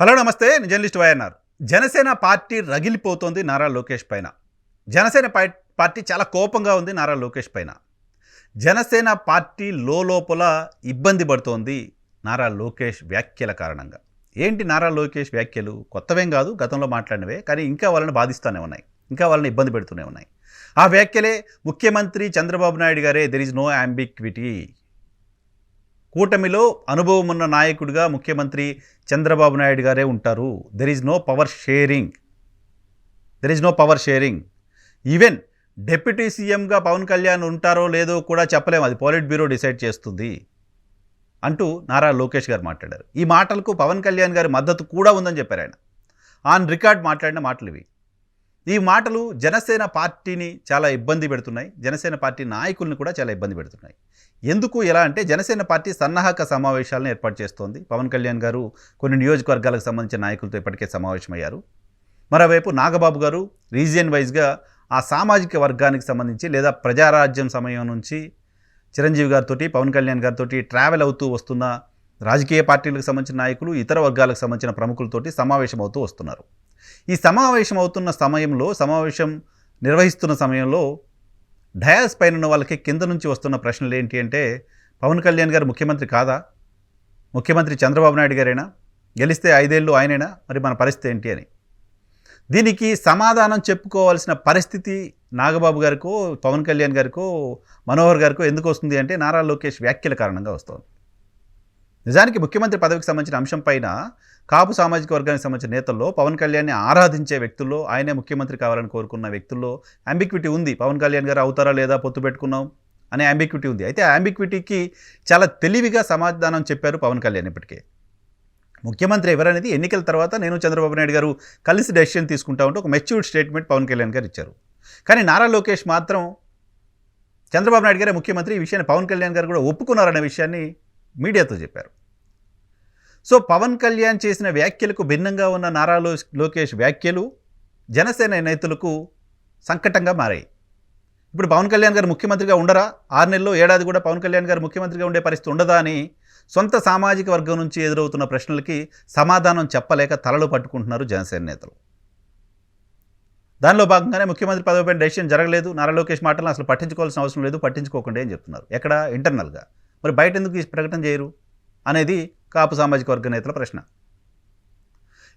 Hello నమస్తే. Journalist YNR. Janasena party రగిలిపోతోంది నారా లోకేష్ పైన. జనసేన పార్టీ చాలా కోపంగా ఉంది నారా లోకేష్ పైన. జనసేన పార్టీ లోపల ఇబ్బంది పడుతోంది నారా లోకేష్ వ్యాఖ్యల కారణంగా. ఏంటి నారా లోకేష్ వ్యాఖ్యలు? కొత్తవేం కాదు గతంలో మాట్లాడినవే కానీ ఇంకా వాళ్ళని బాధిస్తూనే ఉన్నాయి. ఇంకా వాళ్ళని ఇబ్బంది పెడుతూనే ఉన్నాయి. ఆ వ్యాఖ్యలే ముఖ్యమంత్రి చంద్రబాబు నాయుడు గారే దెర్ ఇస్ నో అంబిక్విటీ కూటమిలో అనుభవం ఉన్న నాయకుడిగా ముఖ్యమంత్రి చంద్రబాబు నాయుడు గారే ఉంటారు. There is no power sharing there is no power sharing even deputy సీఎంగా పవన్ కళ్యాణ్ ఉంటారో లేదో కూడా చెప్పలేము అది పాలిట్ బ్యూరో డిసైడ్ చేస్తుంది అంటూ నారా లోకేష్ గారు మాట్లాడారు. ఈ మాటలకు పవన్ కళ్యాణ్ గారి మద్దతు కూడా ఉందని చెప్పారు ఆయన. ఆన్ రికార్డ్ మాట్లాడిన మాటలు ఇవి. ఈ మాటలు జనసేన పార్టీని చాలా ఇబ్బంది పెడుతున్నాయి. జనసేన పార్టీ నాయకుల్ని కూడా చాలా ఇబ్బంది పెడుతున్నాయి. ఎందుకు ఎలా అంటే జనసేన పార్టీ సన్నాహక సమావేశాలను ఏర్పాటు చేస్తోంది. పవన్ కళ్యాణ్ గారు కొన్ని నియోజకవర్గాలకు సంబంధించిన నాయకులతో ఇప్పటికే సమావేశమయ్యారు. మరోవైపు నాగబాబు గారు రీజియన్ వైజ్గా ఆ సామాజిక వర్గానికి సంబంధించి లేదా ప్రజారాజ్యం సమయం నుంచి చిరంజీవి గారితో పవన్ కళ్యాణ్ గారితో ట్రావెల్ అవుతూ వస్తున్న రాజకీయ పార్టీలకు సంబంధించిన నాయకులు ఇతర వర్గాలకు సంబంధించిన ప్రముఖులతోటి సమావేశం అవుతూ వస్తున్నారు. ఈ సమావేశం అవుతున్న సమయంలో సమావేశం నిర్వహిస్తున్న సమయంలో డయాస్ పైన ఉన్న వాళ్ళకి కింద నుంచి వస్తున్న ప్రశ్నలు ఏంటి అంటే పవన్ కళ్యాణ్ గారు ముఖ్యమంత్రి కాదా? ముఖ్యమంత్రి చంద్రబాబు నాయుడు గారేనా? గెలిస్తే ఐదేళ్ళు ఆయనేనా? మరి మన పరిస్థితి ఏంటి అని. దీనికి సమాధానం చెప్పుకోవాల్సిన పరిస్థితి నాగబాబు గారికో పవన్ కళ్యాణ్ గారికో మనోహర్ గారికో ఎందుకు వస్తుంది అంటే నారా లోకేష్ వ్యాఖ్యల కారణంగా వస్తుంది. నిజానికి ముఖ్యమంత్రి పదవికి సంబంధించిన అంశం పైన కాపు సామాజిక వర్గానికి సంబంధించిన నేతల్లో పవన్ కళ్యాణ్ని ఆరాధించే వ్యక్తుల్లో ఆయనే ముఖ్యమంత్రి కావాలని కోరుకున్న వ్యక్తుల్లో అంబిక్విటీ ఉంది. పవన్ కళ్యాణ్ గారు అవుతారా లేదా పొత్తు పెట్టుకున్నాం అనే అంబిక్విటీ ఉంది. అయితే ఆ అంబిక్విటీకి చాలా తెలివిగా సమాధానం చెప్పారు పవన్ కళ్యాణ్ ఇప్పటికే. ముఖ్యమంత్రి ఎవరనేది ఎన్నికల తర్వాత నేను చంద్రబాబు నాయుడు గారు కలిసి డెసిషన్ తీసుకుంటా ఉంటే ఒక మెచ్యూర్డ్ స్టేట్మెంట్ పవన్ కళ్యాణ్ గారు ఇచ్చారు. కానీ నారా లోకేష్ మాత్రం చంద్రబాబు నాయుడు గారే ముఖ్యమంత్రి ఈ విషయాన్ని పవన్ కళ్యాణ్ గారు కూడా ఒప్పుకున్నారనే విషయాన్ని మీడియాతో చెప్పారు. సో పవన్ కళ్యాణ్ చేసిన వ్యాఖ్యలకు భిన్నంగా ఉన్న నారా లోకేష్ వ్యాఖ్యలు జనసేన నేతలకు సంకటంగా మారాయి. ఇప్పుడు పవన్ కళ్యాణ్ గారు ముఖ్యమంత్రిగా ఉండరా? ఆరు నెలల్లో ఏడాది కూడా పవన్ కళ్యాణ్ గారు ముఖ్యమంత్రిగా ఉండే పరిస్థితి ఉండదా అని సొంత సామాజిక వర్గం నుంచి ఎదురవుతున్న ప్రశ్నలకి సమాధానం చెప్పలేక తలలు పట్టుకుంటున్నారు జనసేన నేతలు. దానిలో భాగంగానే ముఖ్యమంత్రి పదవిపై డెసిషన్ జరగలేదు. నారా లోకేష్ మాటలను అసలు పట్టించుకోవాల్సిన అవసరం లేదు. పట్టించుకోకుండా ఏం చెప్తున్నారు. ఎక్కడ? ఇంటర్నల్గా. మరి బయట ఎందుకు ఈ ప్రకటన చేయరు? అనేది కాపు సామాజిక వర్గ నేతల ప్రశ్న.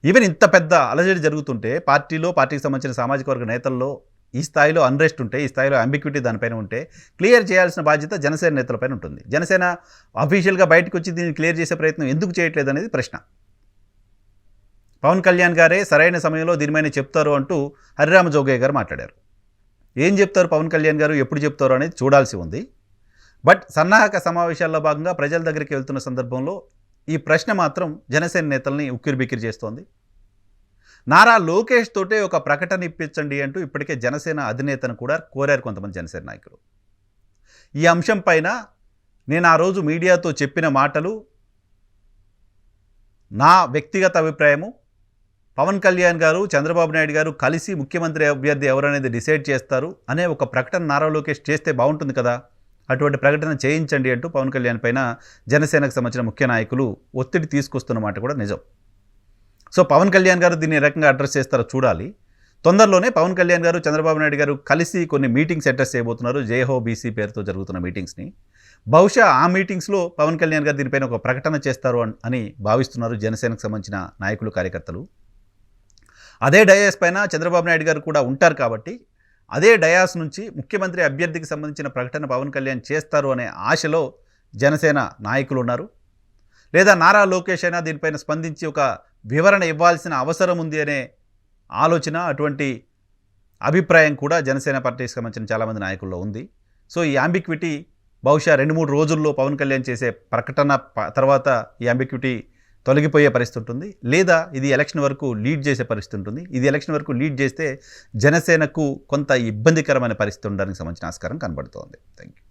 ఈవెన్ ఇంత పెద్ద అలజడి జరుగుతుంటే పార్టీలో పార్టీకి సంబంధించిన సామాజిక వర్గ నేతల్లో ఈ స్థాయిలో అన్రెస్ట్ ఉంటే ఈ స్థాయిలో అంబిక్యూటీ దానిపైన ఉంటే క్లియర్ చేయాల్సిన బాధ్యత జనసేన నేతలపైన ఉంటుంది. జనసేన అఫీషియల్గా బయటకు వచ్చి దీన్ని క్లియర్ చేసే ప్రయత్నం ఎందుకు చేయట్లేదు అనేది ప్రశ్న. పవన్ కళ్యాణ్ గారే సరైన సమయంలో దీనిపైన చెప్తారు అంటూ హరిరామ జోగయ్య గారు మాట్లాడారు. ఏం చెప్తారు పవన్ కళ్యాణ్ గారు? ఎప్పుడు చెప్తారు అనేది చూడాల్సి ఉంది. బట్ సన్నాహక సమావేశాల్లో భాగంగా ప్రజల దగ్గరికి వెళ్తున్న సందర్భంలో ఈ ప్రశ్న మాత్రం జనసేన నేతల్ని ఉక్కిరిబిక్కిరి చేస్తోంది. నారా లోకేష్ తోటే ఒక ప్రకటన ఇప్పించండి అంటూ ఇప్పటికే జనసేన అధినేతను కూడా కోరారు కొంతమంది జనసేన నాయకులు. ఈ అంశం పైన నేను ఆ రోజు మీడియాతో చెప్పిన మాటలు నా వ్యక్తిగత అభిప్రాయము పవన్ కళ్యాణ్ గారు చంద్రబాబు నాయుడు గారు కలిసి ముఖ్యమంత్రి అభ్యర్థి ఎవరనేది డిసైడ్ చేస్తారు అనే ఒక ప్రకటన నారా లోకేష్ చేస్తే బాగుంటుంది కదా? అటువంటి ప్రకటన చేయించండి అంటూ పవన్ కళ్యాణ్ పైన జనసేనకు సంబంధించిన ముఖ్య నాయకులు ఒత్తిడి తీసుకొస్తున్న మాట కూడా నిజం. సో పవన్ కళ్యాణ్ గారు దీన్ని రకంగా అడ్రస్ చేస్తారో చూడాలి. తొందరలోనే పవన్ కళ్యాణ్ గారు చంద్రబాబు నాయుడు గారు కలిసి కొన్ని మీటింగ్స్ అడ్రస్ చేయబోతున్నారు. జేహో బీసీ పేరుతో జరుగుతున్న మీటింగ్స్ని. బహుశా ఆ మీటింగ్స్లో పవన్ కళ్యాణ్ గారు దీనిపైన ఒక ప్రకటన చేస్తారు అని భావిస్తున్నారు జనసేనకు సంబంధించిన నాయకులు కార్యకర్తలు. అదే డయాస్ పైన చంద్రబాబు నాయుడు గారు కూడా ఉంటారు కాబట్టి అదే డయాస్ నుంచి ముఖ్యమంత్రి అభ్యర్థికి సంబంధించిన ప్రకటన పవన్ కళ్యాణ్ చేస్తారు అనే ఆశలో జనసేన నాయకులు ఉన్నారు. లేదా నారా లోకేష్ అయినా దీనిపైన స్పందించి ఒక వివరణ ఇవ్వాల్సిన అవసరం ఉంది అనే ఆలోచన అటువంటి అభిప్రాయం కూడా జనసేన పార్టీకి సంబంధించిన చాలామంది నాయకుల్లో ఉంది. సో ఈ అంబిక్విటీ బహుశా రెండు మూడు రోజుల్లో పవన్ కళ్యాణ్ చేసే ప్రకటన ప- తర్వాత ఈ అంబిక్విటీ తొలగిపోయే పరిస్థితి ఉంటుంది. లేదా ఇది ఎలక్షన్ వరకు లీడ్ చేసే పరిస్థితి ఉంటుంది. ఇది ఎలక్షన్ వరకు లీడ్ చేస్తే జనసేనకు కొంత ఇబ్బందికరమైన పరిస్థితి ఉండడానికి సంబంధించిన ఆస్కారం కనబడుతోంది. Thank you